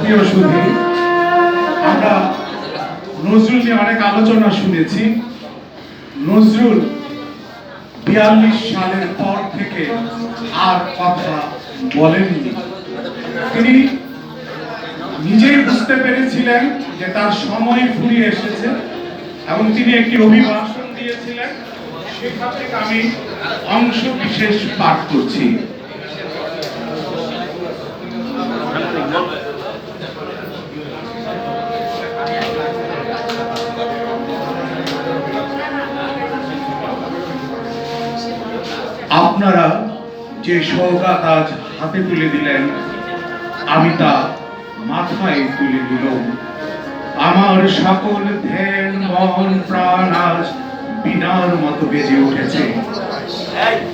প্রিয় সুধী, আমরা নজরুল নিয়ে অনেক আলোচনা শুনেছি। নজরুল বিয়াল্লিশ সালের পর থেকে আর কথা বলেননি। তিনি নিজেই বুঝতে পেরেছিলেন যে তার সময় ফুরিয়ে এসেছে এবং তিনি একটি অভিভাষণ দিয়েছিলেন। সেখান আমি অংশ বিশেষ পাঠ করছি। আপনারা যে সৌগাত আজ হাতে তুলে দিলেন, আমি তা মাথায় তুলে দিলাম। আমার সকল ধ্যান মন প্রাণ আজ বিনার মতো বেজে উঠেছে।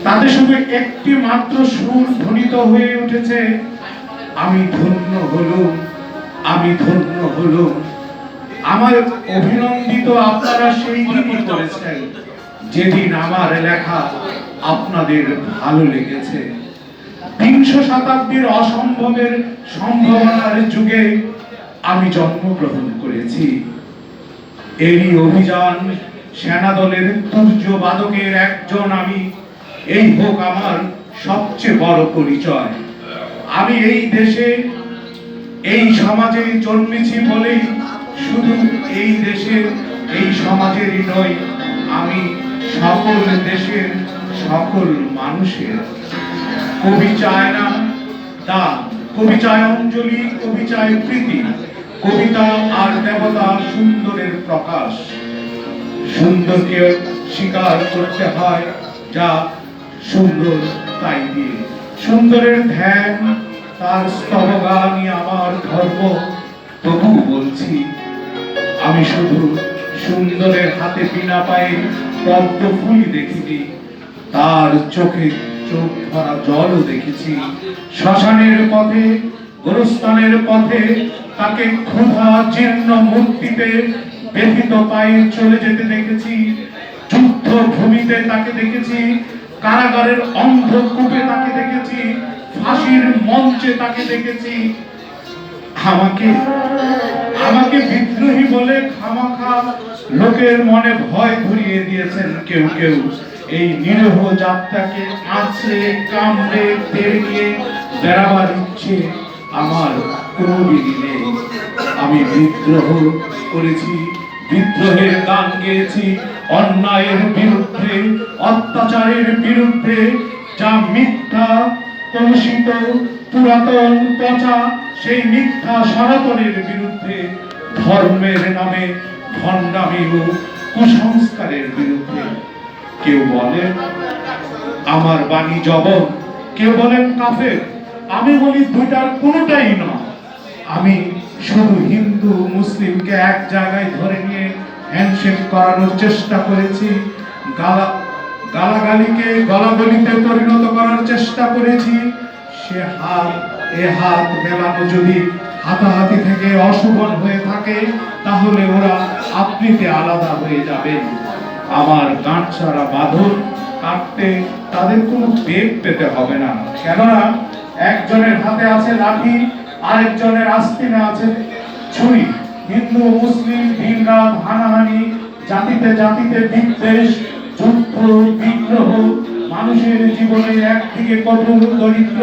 তাতে শুধু একটি মাত্র সুর ধ্বনিত হয়ে উঠেছে। আমি ধন্য হলুম, আমি ধন্য হলুম। আমার অভিনন্দিত আপনারা সেই করেছেন। যেদিন আমার লেখা আপনাদের ভালো লেগেছে। বিংশ শতাব্দীর অসম্ভবের সম্ভাবনার যুগে আমি জন্মগ্রহণ করেছি। এরই অভিযান সেনাদলের তুর্য বাদকের একজন আমি। এই হোক আমার সবচেয়ে বড় পরিচয়। আমি এই দেশে, এই সমাজে জন্মেছি বলেই শুধু এই দেশের এই সমাজেরই নয় আমি সকল দেশের, সকল মানুষের। কবি চায় না দান কবি চায় অঞ্জলি, কবি চায় প্রীতি, কবিতা আর দেবতা সুন্দরের প্রকাশ। সুন্দরকে স্বীকার করতে হয় যা সুন্দর তাই দিয়ে। সুন্দরের ধ্যান, তার স্তবগানই আমার ধর্ম। তবু বলছি, আমি শুধু সুন্দরের হাতে বিনা পায়ে পদ্ম ফুল দেখিনি। তার চোখে চোখ ভরা জলও দেখেছি। শ্মশানের পথে, গোরস্থানের পথে তাকে ক্ষুধা জীর্ণ মূর্তিতে ব্যথিত পায়ে চলে যেতে দেখেছি। যুদ্ধ ভূমিতে তাকে দেখেছি। কারাগারের অন্ধকূপে তাকে দেখেছি। ফাঁসির মঞ্চে তাকে দেখেছি। আমাকে আমাকে বিদ্রোহী বলে খামাখা লোকের মনে ভয় ধরিয়ে দিয়েছেন কেউ কেউ। এই নিরহ যাত্রাকে আছড়ে কামড়ে তেড়ে নিয়ে বেড়াবার ইচ্ছে আমার কোনোদিনই নেই। আমি বিদ্রোহ করেছি, বিদ্রোহের গান গেয়েছি, অন্যায়ের বিরুদ্ধে, অত্যাচারের বিরুদ্ধে, যা মিথ্যা, কলুষিত, পুরাতন, পচা সেই মিথ্যা সনাতনের বিরুদ্ধে, ধর্মের নামে ভণ্ডামি ও কুসংস্কারের বিরুদ্ধে। কেউ বলেন, আমার বাণী জবন কেউ বলেন, কাফের। আমি বলি, দুইটার কোনোটাই নয়। আমি শুধু হিন্দু, মুসলিমকে এক জায়গায় ধরে নিয়ে হ্যান্ডশেক করানোর চেষ্টা করেছি, গালা, গালাগালিকে, গলাগলিতে পরিণত করার চেষ্টা করেছি। সে হাত এ হাত মেলানো যদি হাতাহাতি থেকে অশুভন হয়ে থাকে, তাহলে ওরা আপনিতে আলাদা হয়ে যাবেন আমার গাঁট ছাড়া বাঁধন কাটতে তাদের কোনো বেগ পেতে হবে না। কেননা, একজনের হাতে আছে লাঠি, আরেকজনের আস্তিনে আছে ছুরি। হিন্দু, মুসলিম ভিন্নাম হানাহানি, জাতিতে জাতিতে বিদ্বেষ, যুদ্ধ, বিগ্রহ, মানুষের জীবনে একদিকে কঠোর দরিদ্র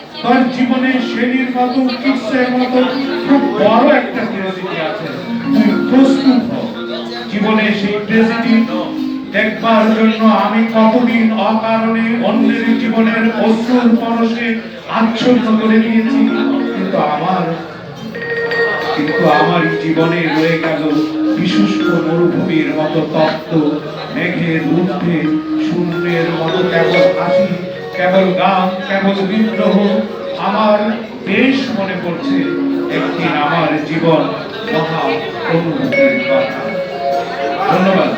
তোর জীবনে শ্রেণির মতো কিসের মতো খুব বড় একটা ট্রেজেডি আছে। তুই প্রস্তুত জীবনে সেই ট্রেজেডি দেখবার জন্য আমি কতদিন অকারণে অন্যের জীবনের অশ্রুর পরশে আচ্ছন্ন করে দিয়েছি। কিন্তু আমার কিন্তু আমার জীবনে রয়ে গেল বিশুষ্ক মরুভূমির মতো তপ্ত, মেঘের ঊর্ধ্বে শূন্যের মতো কেবল হাসি। কেবল গান, কেবল বিদ্রোহ, আমার বেশ মনে পড়ছে একটি আমার জীবন মহা অনুভূতির কথা। ধন্যবাদ।